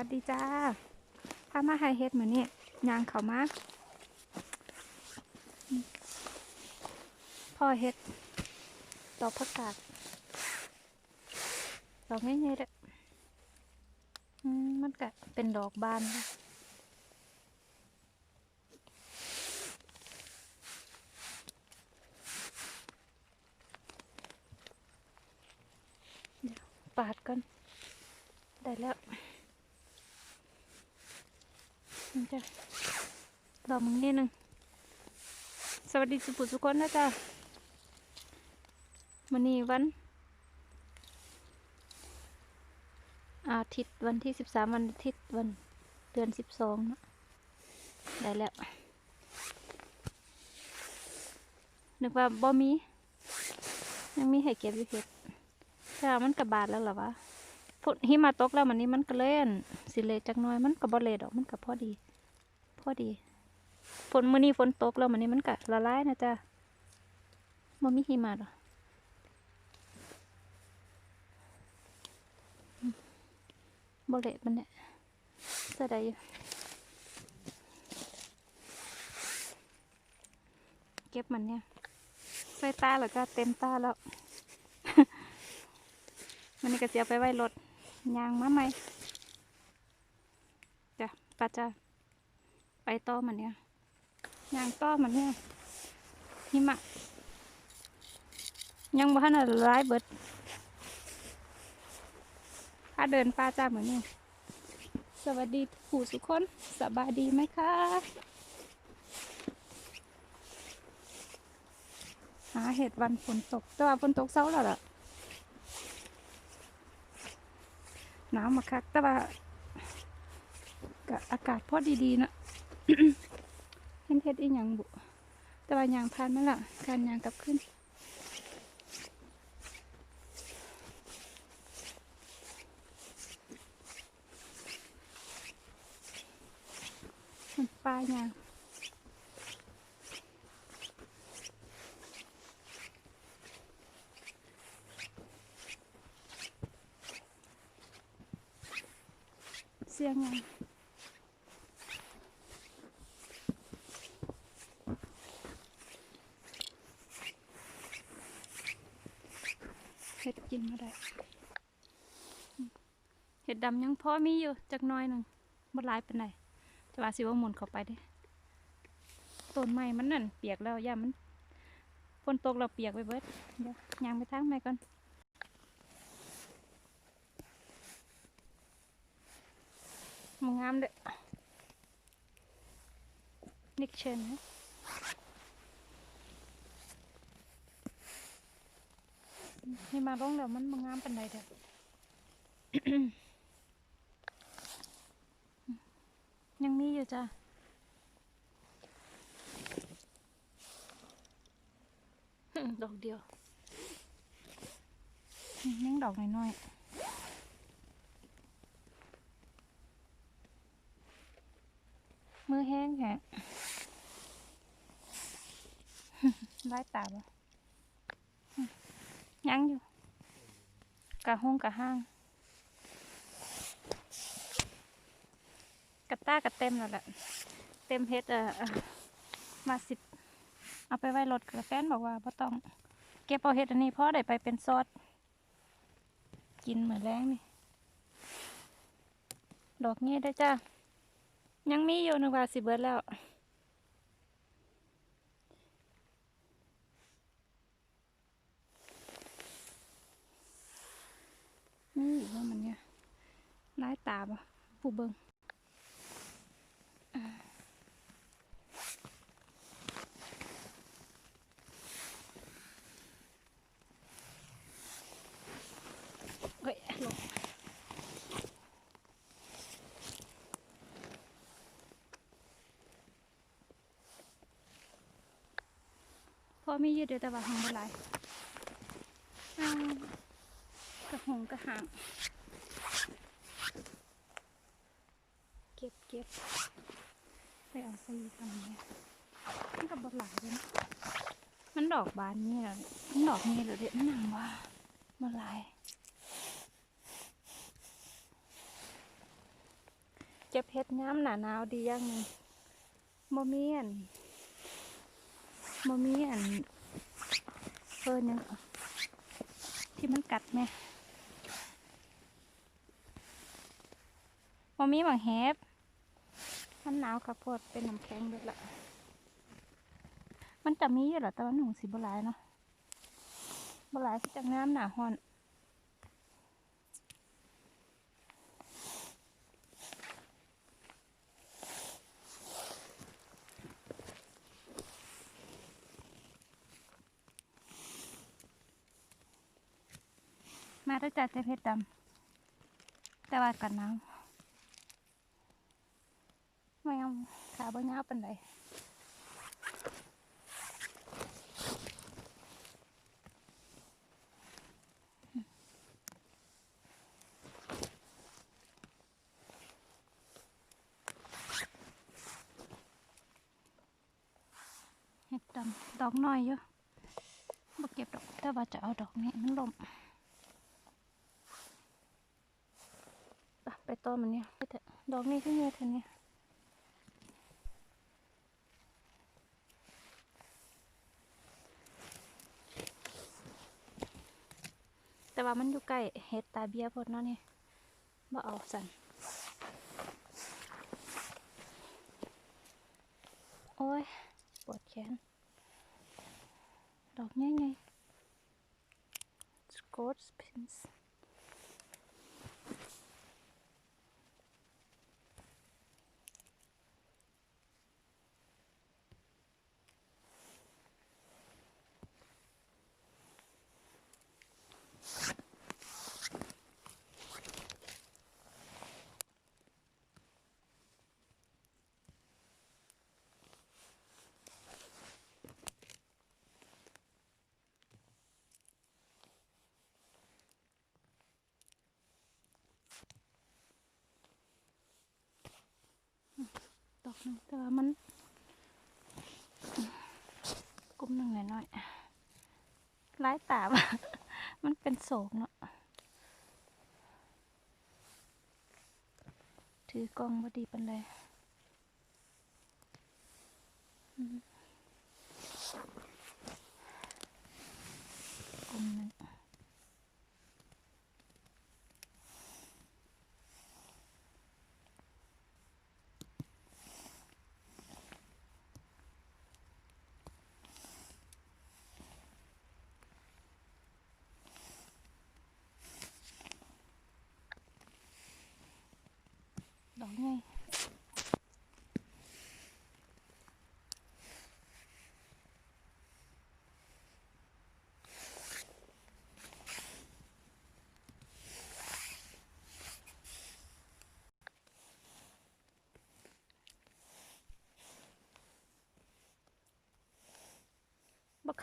วัสดีจ้าพามาไฮเฮ็ดเหมือนนี่ยางเขามาพ่อเฮ็ดดอกผักกาดดอกง่ายๆเด้ออืมมันก็เป็นดอกบานค่ะเดี๋ยวปาดก่อนได้แล้ว จะรอมึงนิดนึง สวัสดีสุภุสุคนนะจ๊ะวันนี้วัน อาทิตย์วันที่สิบสามวันอาทิตย์วันเดือนสิบสองนะได้แล้ว นึกว่าบ่มี ยังมีให้เก็บอยู่เห็ดแต่ว่ามันกระบาดแล้วหรอวะฝนหิมะตกแล้วมันนี้มันก็เล่นสิเลจักน้อยมันก็บ่เลดอกมันก็พอดี พอดี ฝนมื้อนี้ฝนตกแล้วมันนี้มันก็ละลายนะจ๊ะบ่มีหิมะดอกอืมบ่เละมันเนี่ยเสียดายอยู่เก็บมันเนี่ยใส่ตาแล้วก็เต็มตาแล้ว มันนี่ก็เสียไปไว้รถยางมาไหมจ้ะป้าจ้า ไปต่อมันเนี่ยยางต่อมันเนี่ยหิมะยังบ่ทันได้ร้ายเบิดถ้าเดินป้าจ้าเหมือนนี่สวัสดีผู้สุคนสบายดีไหมคะหาเห็ดวันฝนตกแต่ว่าฝนตกเช้าแล้วล่ะหนาวมาคักแต่ว่าอากาศพอดีๆนะ เห็นเฮ็ดอีหยังบุแต่ว่าหยางผ่านมาละการหยางกลับขึ้นมันปลาหยางเสียงหยางเห็ด กินมาได้เห็ดดำยังพอมีอยู่จักน้อยหนึ่งบ่หลายเป็นไรแต่ว่าสิว่าหมุนเข้าไปด้ต้นไม้มันนั่นเปียกแล้วย่ามันฝนตกเราเปียกไปเบิดเดี๋ยวยางไปทางไม้ก่อนมันงามเด้อนิกเชนนะ ให้มาร้องแล้วมันมันงามเป็นไรเด้อยังมีอยู่จ้ะดอกเดียวอืมยังดอกน้อยๆมือแห้งแฮะไล่ตาบ่อืม ยังอยู่กะห้องกะห้างกระต้ากระเต็มแล้วแหละ เต็มเฮ็ดเอ่อมาสิบเอาไปไว้รถกระแฟนบอกว่าพ่ต้อง เก็บเอาเฮ็ดอันนี้พ่อได้ไปเป็นซอสกินเหมือนแรงนี่ ดอกนี้ได้จ้ายังมีอยู่นึกว่าสิเบิดแล้ว นี่ว่ามันเนี่ยร้ายตาบ่ผู้เบิงเฮ้ยลงพอมียืดเดี๋ยวแต่ว่าหางบ่หลายอ่า หงกระหางเก็บเก็บไปเอาใส่ทำเนี่ยมันกับบดหลายเลยนะมันดอกบานนี่แหละมันดอกนี่เหรอเด็ดมันหนังว่ามันลายก็บเห็ดย้ำหนาหนาวดีย่างหนึงบ่มีอันบ่มีอันเพิ่นยังที่มันกัดแม่ มีหวังแฮบมันหนาวกับพดเป็นน้ำแข็งเบิดละมันจะมีอยู่หรอแต่ว่าหนุ่งสีบหลายเนาะบหลายที่จะน้ำหนาฮ้อนมาด้วยจ่าเจ๊เพชรดำแต่ว่ากันหนา วไม่เอาขาบ่ยาวเป็นไรเห็ดดำดอกน้อยอยู่บ่เก็บดอกแต่ว่าจะเอาดอกนี้มันลม อ่ะไปต้นมันเนี่ยไปเถอะดอกนี้ที่เนี่ยเธอเนี่ย แต่ว่ามันอยู่ใกล้เฮ็ดตาเบียพดเนาะนี่บ่เอาสันโอ้ยปวดแขน ดอกง่ายๆสก ดอกหนึงแต่ว่ามันกลุ่มหนึ่งหน่อยๆร้ายตาบมันเป็นโศกเนาะถือกล้องพอดีเป็นเลย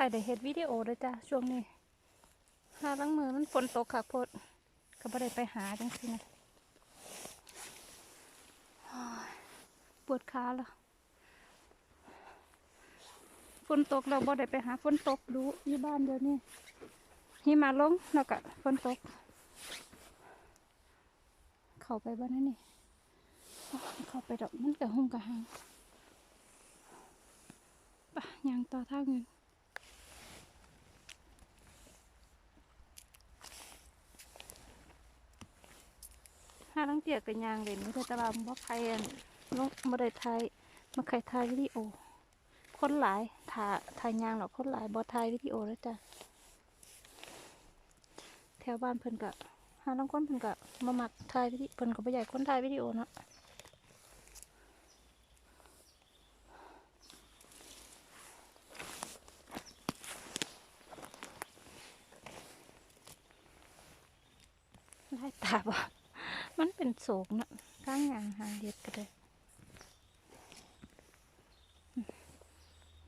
บ่ใครได้เฮ็ดวิดีโอเลยจ้ะช่วงนี้หาล้างมือมันฝนตกค่ะพดก็บ่ได้ไปหาจังซี่นะปวดขาแล้วฝนตกเราบ่ได้ไปหาฝนตกดูอยู่บ้านเดี๋ยวนี้หิมาลงแล้วก็ฝนตก เข้าไปบ้านนั่นนี่เข้าไปดอกมันกะหุ่มกระหางปะยางต่อท่าเงิน หาลังเตียกับยางเล่นไม่ได้ตารางบ่ใครอันลงมาได้ถ่ายมาใครถ่ายวิดีโอ คนหลายถ่าถ่ายยางหรอกคนหลายบอถ่ายวิดีโอแล้วจ้ะแถวบ้านเพิ่นกะหาลังคนเพิ่นกะมาหมักถ่ายวิดีเพิ่นก็บ่ใหญ่คนถ่ายวิดีโอเนาะไล่ตาบ่ มันเป็นโศกเนาะข้างยางหาเด็ดก็ได้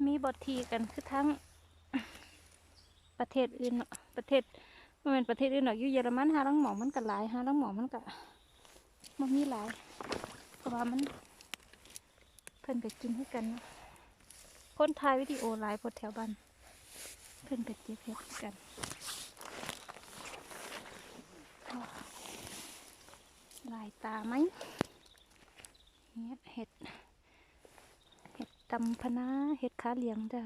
มีบททีกันคือทั้งประเทศอื่นเนาะประเทศมันเป็นประเทศอื่นเนาะอยู่เยอรมันหาลังหมอมันก็หลายหาลังหมอมันก็มันมีหลายเพราะว่ามันเพิ่นไปกินให้กันคนถ่ายวิดีโอหลายพดแถวบ้านเพิ่นไปเก็บเห็ดกันอ้อห ลายตาไหมเนี่ยเห็ด เห็ดตำพนาเห็ดขาเหลียงจ้ะ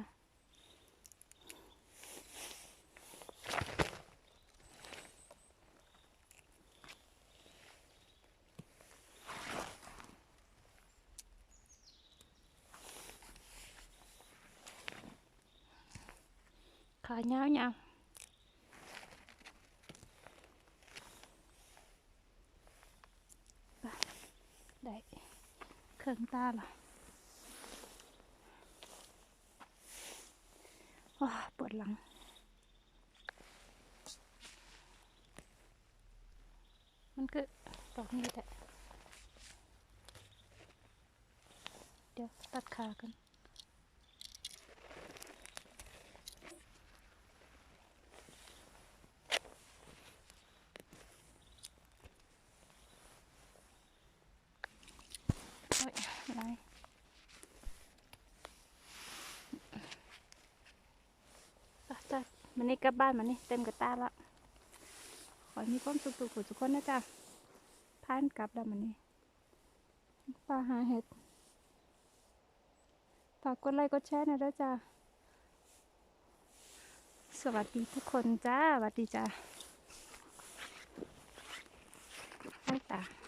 ขาเงาวๆไปได้ เครื่องตาหรอว้าปวดหลัง มันก็ตอกนี้แหละ เดี๋ยวตัดขากัน โอ้ยอะไร ไปจ้ะ มันนี่กลับบ้านมันนี่เต็มกระตาละขอให้มีความสุขทุกคนทุกคนนะจ๊ะพานกลับแล้วมันนี่ปลาหาเห็ดฝากกดไลค์กดแชร์นะด้วยจ้ะสวัสดีทุกคนจ้าสวัสดีจ้าไปจ้ะ